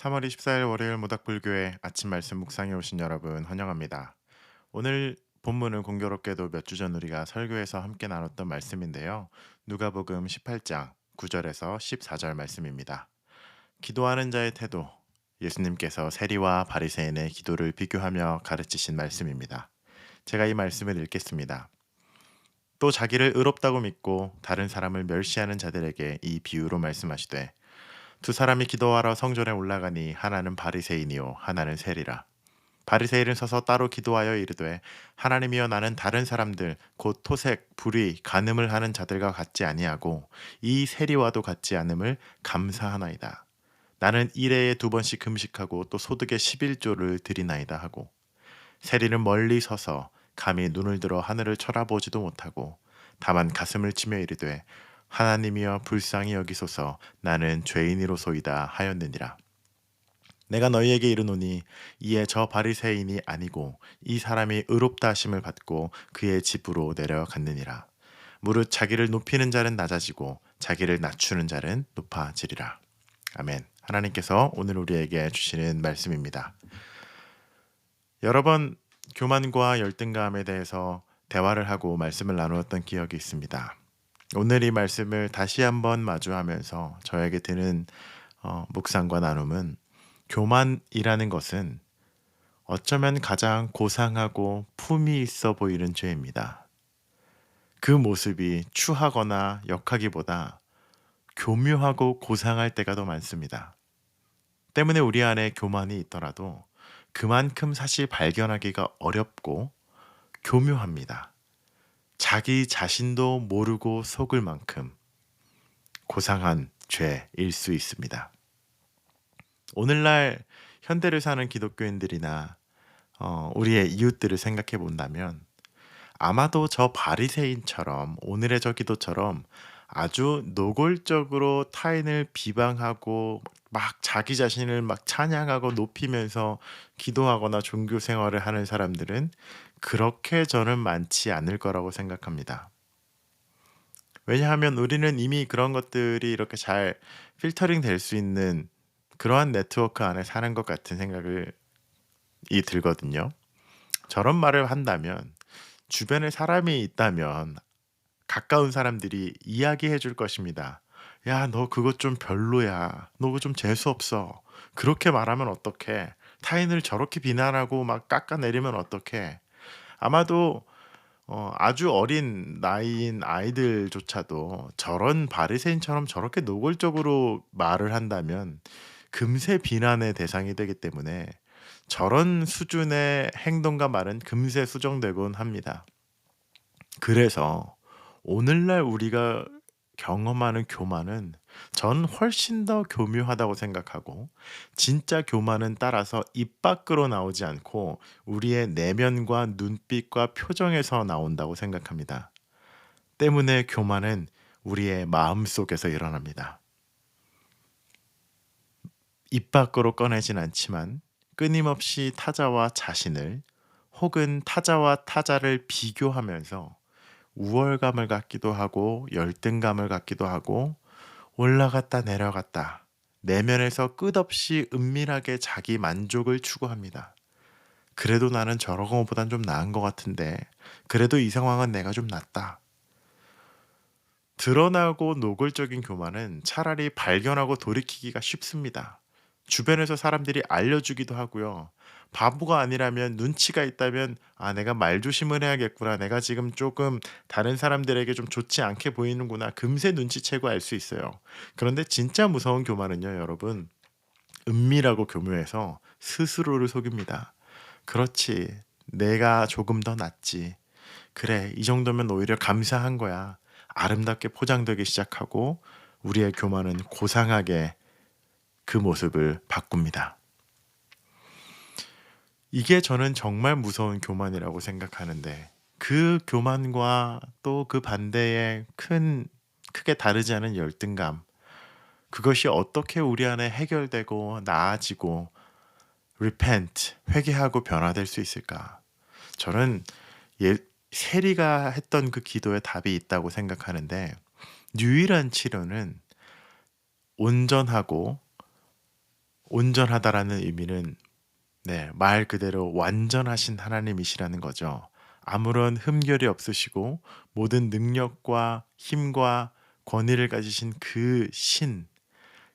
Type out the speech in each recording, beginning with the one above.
3월 24일 월요일 모닥불교회 아침 말씀 묵상에 오신 여러분 환영합니다. 오늘 본문은 공교롭게도 몇 주 전 우리가 설교에서 함께 나눴던 말씀인데요. 누가복음 18장 9절에서 14절 말씀입니다. 기도하는 자의 태도 예수님께서 세리와 바리새인의 기도를 비교하며 가르치신 말씀입니다. 제가 이 말씀을 읽겠습니다. 또 자기를 의롭다고 믿고 다른 사람을 멸시하는 자들에게 이 비유로 말씀하시되 두 사람이 기도하러 성전에 올라가니 하나는 바리새인이요 하나는 세리라. 바리새인은 서서 따로 기도하여 이르되 하나님이여 나는 다른 사람들 곧 토색, 불의, 간음을 하는 자들과 같지 아니하고 이 세리와도 같지 않음을 감사하나이다. 나는 일해에 두 번씩 금식하고 또 소득의 11조를 드리나이다 하고 세리는 멀리 서서 감히 눈을 들어 하늘을 쳐다보지도 못하고 다만 가슴을 치며 이르되 하나님이여 불쌍히 여기소서 나는 죄인이로소이다 하였느니라. 내가 너희에게 이르노니 이에 저 바리새인이 아니고 이 사람이 의롭다 하심을 받고 그의 집으로 내려갔느니라. 무릇 자기를 높이는 자는 낮아지고 자기를 낮추는 자는 높아지리라. 아멘. 하나님께서 오늘 우리에게 주시는 말씀입니다. 여러 번 교만과 열등감에 대해서 대화를 하고 말씀을 나누었던 기억이 있습니다. 오늘 이 말씀을 다시 한번 마주하면서 저에게 드는 어, 묵상과 나눔은 교만이라는 것은 어쩌면 가장 고상하고 품이 있어 보이는 죄입니다. 그 모습이 추하거나 역하기보다 교묘하고 고상할 때가 더 많습니다. 때문에 우리 안에 교만이 있더라도 그만큼 사실 발견하기가 어렵고 교묘합니다. 자기 자신도 모르고 속을 만큼 고상한 죄일 수 있습니다. 오늘날 현대를 사는 기독교인들이나 어, 우리의 이웃들을 생각해 본다면 아마도 저 바리새인처럼 오늘의 저 기도처럼 아주 노골적으로 타인을 비방하고 막 자기 자신을 막 찬양하고 높이면서 기도하거나 종교 생활을 하는 사람들은 그렇게 저는 많지 않을 거라고 생각합니다. 왜냐하면 우리는 이미 그런 것들이 이렇게 잘 필터링 될 수 있는 그러한 네트워크 안에 사는 것 같은 생각을 이 들거든요. 저런 말을 한다면 주변에 사람이 있다면 가까운 사람들이 이야기해 줄 것입니다. 야, 너 그거 좀 별로야. 너 그거 좀 재수없어. 그렇게 말하면 어떡해. 타인을 저렇게 비난하고 막 깎아내리면 어떡해. 아마도 어, 아주 어린 나이인 아이들조차도 저런 바리새인처럼 저렇게 노골적으로 말을 한다면 금세 비난의 대상이 되기 때문에 저런 수준의 행동과 말은 금세 수정되곤 합니다. 그래서 오늘날 우리가 경험하는 교만은 전 훨씬 더 교묘하다고 생각하고 진짜 교만은 따라서 입 밖으로 나오지 않고 우리의 내면과 눈빛과 표정에서 나온다고 생각합니다. 때문에 교만은 우리의 마음 속에서 일어납니다. 입 밖으로 꺼내진 않지만 끊임없이 타자와 자신을 혹은 타자와 타자를 비교하면서 우월감을 갖기도 하고 열등감을 갖기도 하고 올라갔다 내려갔다 내면에서 끝없이 은밀하게 자기 만족을 추구합니다. 그래도 나는 저런 것보단 좀 나은 것 같은데 그래도 이 상황은 내가 좀 낫다. 드러나고 노골적인 교만은 차라리 발견하고 돌이키기가 쉽습니다. 주변에서 사람들이 알려주기도 하고요. 바보가 아니라면 눈치가 있다면 아 내가 말조심을 해야겠구나. 내가 지금 조금 다른 사람들에게 좀 좋지 않게 보이는구나. 금세 눈치채고 알 수 있어요. 그런데 진짜 무서운 교만은요, 여러분. 은밀하고 교묘해서 스스로를 속입니다. 그렇지. 내가 조금 더 낫지. 그래. 이 정도면 오히려 감사한 거야. 아름답게 포장되기 시작하고 우리의 교만은 고상하게 그 모습을 바꿉니다. 이게 저는 정말 무서운 교만이라고 생각하는데 그 교만과 또 그 반대의 큰 크게 다르지 않은 열등감 그것이 어떻게 우리 안에 해결되고 나아지고 repent 회개하고 변화될 수 있을까? 저는 예, 세리가 했던 그 기도에 답이 있다고 생각하는데 유일한 치료는 온전하고 온전하다라는 의미는 네, 말 그대로 완전하신 하나님이시라는 거죠. 아무런 흠결이 없으시고 모든 능력과 힘과 권위를 가지신 그 신,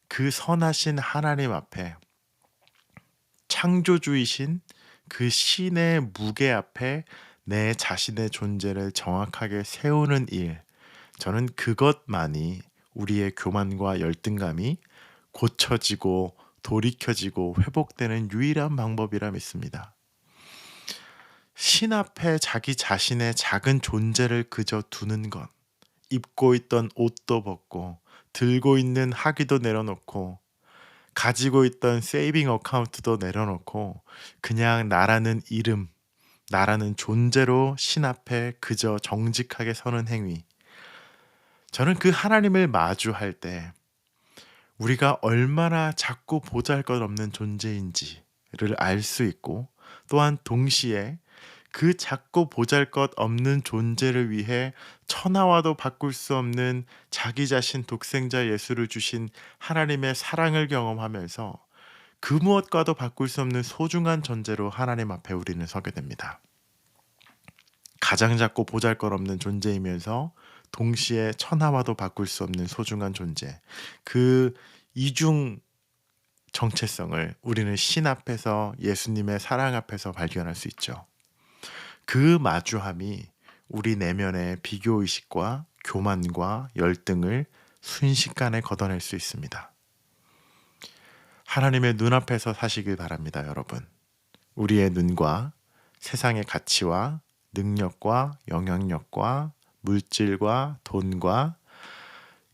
그 선하신 하나님 앞에 창조주이신 그 신의 무게 앞에 내 자신의 존재를 정확하게 세우는 일, 저는 그것만이 우리의 교만과 열등감이 고쳐지고 돌이켜지고 회복되는 유일한 방법이라 믿습니다. 신 앞에 자기 자신의 작은 존재를 그저 두는 것, 입고 있던 옷도 벗고, 들고 있는 학위도 내려놓고, 가지고 있던 세이빙 어카운트도 내려놓고, 그냥 나라는 이름, 나라는 존재로 신 앞에 그저 정직하게 서는 행위. 저는 그 하나님을 마주할 때 우리가 얼마나 작고 보잘 것 없는 존재인지를 알 수 있고 또한 동시에 그 작고 보잘 것 없는 존재를 위해 천하와도 바꿀 수 없는 자기 자신 독생자 예수를 주신 하나님의 사랑을 경험하면서 그 무엇과도 바꿀 수 없는 소중한 존재로 하나님 앞에 우리는 서게 됩니다. 가장 작고 보잘 것 없는 존재이면서 동시에 천하와도 바꿀 수 없는 소중한 존재. 그 이중 정체성을 우리는 신 앞에서 예수님의 사랑 앞에서 발견할 수 있죠. 그 마주함이 우리 내면의 비교 의식과 교만과 열등을 순식간에 걷어낼 수 있습니다. 하나님의 눈앞에서 사시길 바랍니다, 여러분. 우리의 눈과 세상의 가치와 능력과 영향력과 물질과 돈과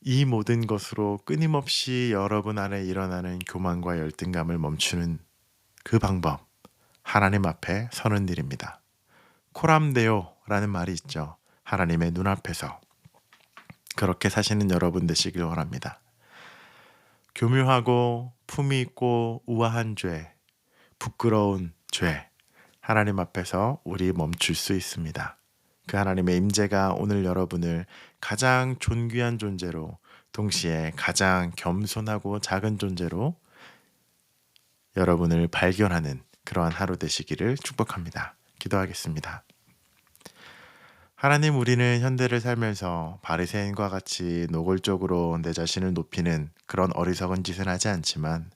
이 모든 것으로 끊임없이 여러분 안에 일어나는 교만과 열등감을 멈추는 그 방법, 하나님 앞에 서는 일입니다. 코람데오라는 말이 있죠. 하나님의 눈앞에서. 그렇게 사시는 여러분 되시길 원합니다. 교묘하고 품위 있고 우아한 죄, 부끄러운 죄, 하나님 앞에서 우리 멈출 수 있습니다. 그 하나님의 임재가 오늘 여러분을 가장 존귀한 존재로 동시에 가장 겸손하고 작은 존재로 여러분을 발견하는 그러한 하루 되시기를 축복합니다. 기도하겠습니다. 하나님 우리는 현대를 살면서 바리새인과 같이 노골적으로 내 자신을 높이는 그런 어리석은 짓은 하지 않지만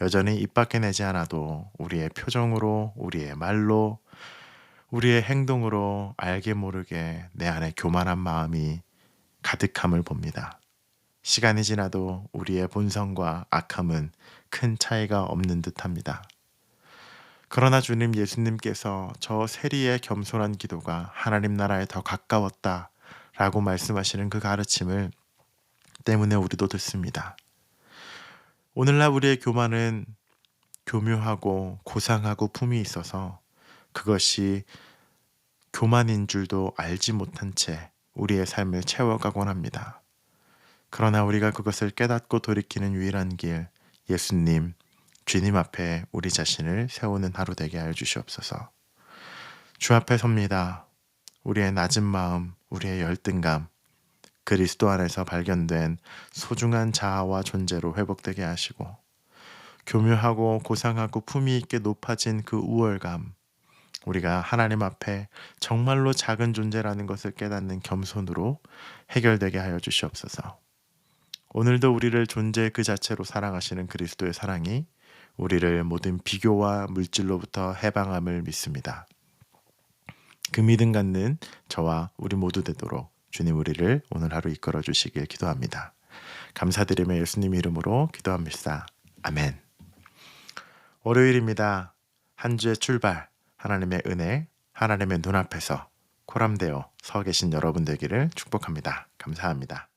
여전히 입 밖에 내지 않아도 우리의 표정으로 우리의 말로 우리의 행동으로 알게 모르게 내 안에 교만한 마음이 가득함을 봅니다. 시간이 지나도 우리의 본성과 악함은 큰 차이가 없는 듯 합니다. 그러나 주님 예수님께서 저 세리의 겸손한 기도가 하나님 나라에 더 가까웠다 라고 말씀하시는 그 가르침을 때문에 우리도 듣습니다. 오늘날 우리의 교만은 교묘하고 고상하고 품이 있어서 그것이 교만인 줄도 알지 못한 채 우리의 삶을 채워가곤 합니다. 그러나 우리가 그것을 깨닫고 돌이키는 유일한 길, 예수님, 주님 앞에 우리 자신을 세우는 하루 되게 하여 주시옵소서. 주 앞에 섭니다. 우리의 낮은 마음, 우리의 열등감, 그리스도 안에서 발견된 소중한 자아와 존재로 회복되게 하시고, 교묘하고 고상하고 품위 있게 높아진 그 우월감, 우리가 하나님 앞에 정말로 작은 존재라는 것을 깨닫는 겸손으로 해결되게 하여 주시옵소서. 오늘도 우리를 존재 그 자체로 사랑하시는 그리스도의 사랑이 우리를 모든 비교와 물질로부터 해방함을 믿습니다. 그 믿음 갖는 저와 우리 모두 되도록 주님 우리를 오늘 하루 이끌어 주시길 기도합니다. 감사드리며 예수님 이름으로 기도합니다. 아멘. 월요일입니다. 한 주의 출발. 하나님의 은혜, 하나님의 눈앞에서 코람되어 서 계신 여러분 되기를 축복합니다. 감사합니다.